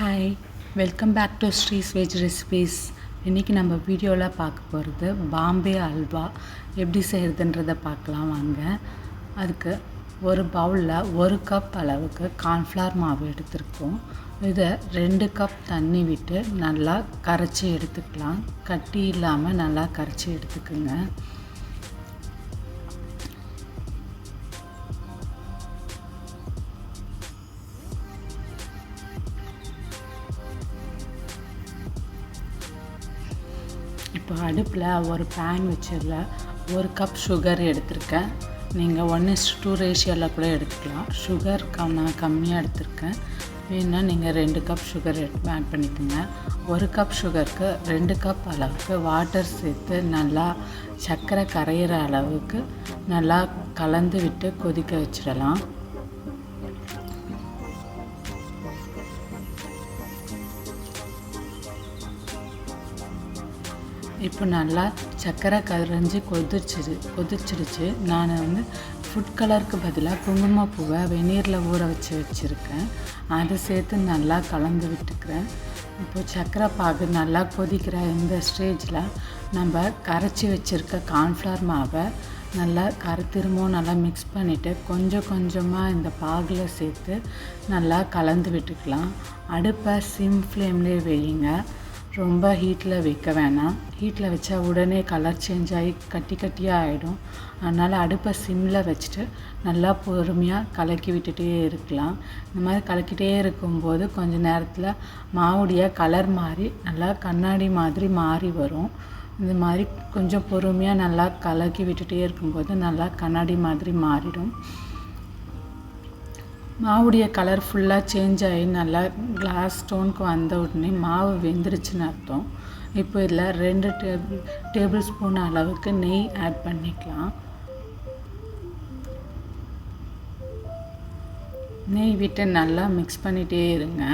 Hi welcome back to Sri's veg recipes இன்றைக்கி நம்ம வீடியோவில் பார்க்க போகிறது பாம்பே அல்வா எப்படி செய்கிறதுன்றதை பார்க்கலாம் வாங்க. அதுக்கு ஒரு பவுலில் ஒரு கப் அளவுக்கு கார்ன்ஃப்ளவர் மாவு எடுத்திருக்கோம். இதை ரெண்டு கப் தண்ணி விட்டு நல்லா கரைச்சி எடுத்துக்கலாம். கட்டி இல்லாமல் நல்லா கரைச்சி எடுத்துக்குங்க. இப்போ அடுப்பில் ஒரு பேன் வச்சதில் ஒரு கப் சுகர் எடுத்திருக்கேன். நீங்கள் ஒன் இஸ் டூ ரேஷியோவில் கூட எடுத்துக்கலாம். சுகர் நான் கம்மியாக எடுத்திருக்கேன். வேணுன்னா நீங்கள் ரெண்டு கப் சுகர் ஆட் பண்ணிக்கோங்க. ஒரு கப் சுகருக்கு ரெண்டு கப் அளவுக்கு வாட்டர் சேர்த்து நல்லா சர்க்கரை கரையிற அளவுக்கு நல்லா கலந்து விட்டு கொதிக்க வச்சிடலாம். இப்போ நல்லா சர்க்கரை கரைஞ்சி கொதிச்சிரு கொதிச்சிடுச்சு. நான் வந்து ஃபுட் கலருக்கு பதிலாக குங்குமப்பூவை வெந்நீரில் ஊற வச்சு வச்சுருக்கேன். அதை சேர்த்து நல்லா கலந்து விட்டுக்கிறேன். இப்போ சர்க்கரை பாகு நல்லா கொதிக்கிற இந்த ஸ்டேஜில் நம்ம கரைச்சி வச்சுருக்க கார்ன்ஃப்ளவர் மாவை நல்லா கரை திரும்பவும் நல்லா மிக்ஸ் பண்ணிவிட்டு கொஞ்சம் கொஞ்சமாக இந்த பாகில் சேர்த்து நல்லா கலந்து விட்டுக்கலாம். அடுப்பை சிம் ஃப்ளேம்லேயே வையுங்க. ரொம்ப ஹீட்டில் வைக்க வேணாம். ஹீட்டில் வச்சா உடனே கலர் சேஞ்ச் ஆகி கட்டி கட்டியாக ஆகிடும் அதனால் அடுப்பை சிம்மில் வச்சுட்டு நல்லா பொறுமையாக கலக்கி விட்டுட்டே இருக்கலாம். இந்த மாதிரி கலக்கிட்டே இருக்கும்போது கொஞ்ச நேரத்தில் மாவுடைய கலர் மாறி நல்லா கண்ணாடி மாதிரி மாறி வரும். இந்த மாதிரி கொஞ்சம் பொறுமையாக நல்லா கலக்கி விட்டுட்டே இருக்கும்போது நல்லா கண்ணாடி மாதிரி மாறிடும். மாவுடைய கலர் ஃபுல்லாக சேஞ்ச் ஆகி நல்லா கிளாஸ் ஸ்டோனுக்கு வந்த உடனே மாவு வெந்துருச்சுன்னு அர்த்தம். இப்போ இதில் ரெண்டு டேபிள் டேபிள் ஸ்பூன் அளவுக்கு நெய் ஆட் பண்ணிக்கலாம். நெய் விட்டு நல்லா மிக்ஸ் பண்ணிகிட்டே இருங்க.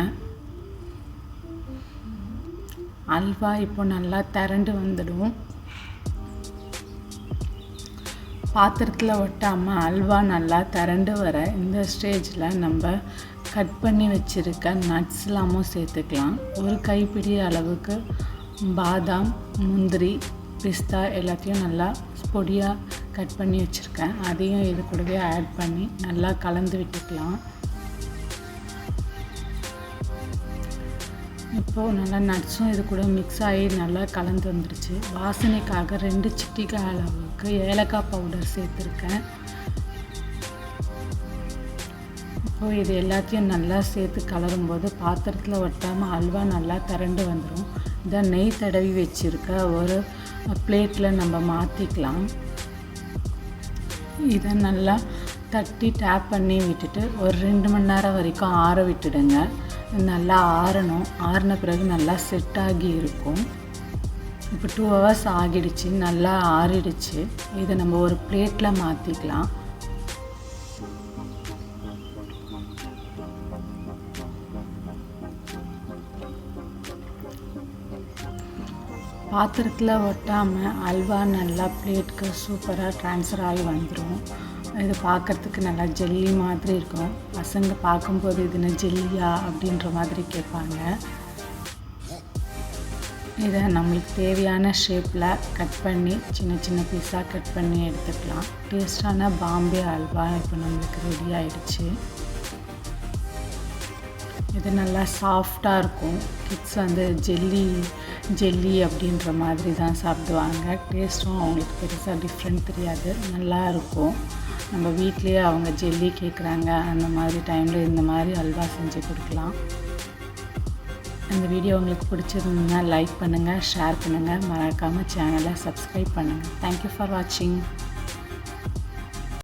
அல்வா இப்போ நல்லா திரண்டு வந்துடும். பாத்திரத்தில் ஒட்டாமல் அல்வா நல்லா திரண்டு வர இந்த ஸ்டேஜில் நம்ம கட் பண்ணி வச்சுருக்க நட்ஸ்லாமும் சேர்த்துக்கலாம். ஒரு கைப்பிடி அளவுக்கு பாதாம் முந்திரி பிஸ்தா எல்லாத்தையும் நல்லா பொடியாக கட் பண்ணி வச்சுருக்கேன். அதையும் இது கூடவே ஆட் பண்ணி நல்லா கலந்து விட்டுக்கலாம். இப்போது நல்லா நட்ஸும் இது கூட மிக்ஸ் ஆகி நல்லா கலந்து வந்துருச்சு. வாசனைக்காக ரெண்டு சிட்டிக்காய் அளவுக்கு ஏலக்காய் பவுடர் சேர்த்துருக்கேன். இப்போது இது எல்லாத்தையும் நல்லா சேர்த்து கலரும் போது பாத்திரத்தில் ஒட்டாமல் அல்வா நல்லா திரண்டு வந்துடும் இதை நெய் தடவி வச்சுருக்க ஒரு பிளேட்டில் நம்ம மாற்றிக்கலாம் இதை நல்லா தட்டி டேப் பண்ணி விட்டுட்டு ஒரு ரெண்டு மணி நேரம் வரைக்கும் ஆற விட்டுடுங்க. நல்லா ஆறணும். ஆறின பிறகு நல்லா செட் ஆகி இருக்கும். இப்போ டூ ஹவர்ஸ் ஆகிடுச்சு. நல்லா ஆறிடுச்சு. இதை நம்ம ஒரு பிளேட்டில் மாற்றிக்கலாம் பாத்திரத்தில் ஒட்டாமல் அல்வா நல்லா பிளேட்டுக்கு சூப்பராக ட்ரான்ஸ்ஃபர் ஆகி வந்துடும் இது பார்க்குறதுக்கு நல்லா ஜெல்லி மாதிரி இருக்கும். பசங்க பார்க்கும்போது இது என்ன ஜெல்லியா அப்படின்ற மாதிரி கேட்பாங்க. இதை நம்மளுக்கு தேவையான ஷேப்பில் கட் பண்ணி சின்ன சின்ன பீஸாக கட் பண்ணி எடுத்துக்கலாம். டேஸ்டான பாம்பே அல்வா இப்போ நம்மளுக்கு ரெடி ஆயிடுச்சு. இது நல்லா சாஃப்டாக இருக்கும். கிட்ஸ் வந்து ஜெல்லி ஜெல்லி அப்படின்ற மாதிரி தான் சாப்பிடுவாங்க. டேஸ்ட்டும் அவங்களுக்கு பெருசாக டிஃப்ரெண்ட் தெரியாது. நல்லா இருக்கும். நம்ம வீட்லேயே அவங்க ஜெல்லி கேட்குறாங்க அந்த மாதிரி டைமில் இந்த மாதிரி அல்வா செஞ்சு கொடுக்கலாம். இந்த வீடியோ உங்களுக்கு பிடிச்சிருந்ததுன்னா லைக் பண்ணுங்கள் ஷேர் பண்ணுங்கள் மறக்காமல் சேனலை சப்ஸ்கிரைப் பண்ணுங்கள் தேங்க்யூ ஃபார் வாட்சிங்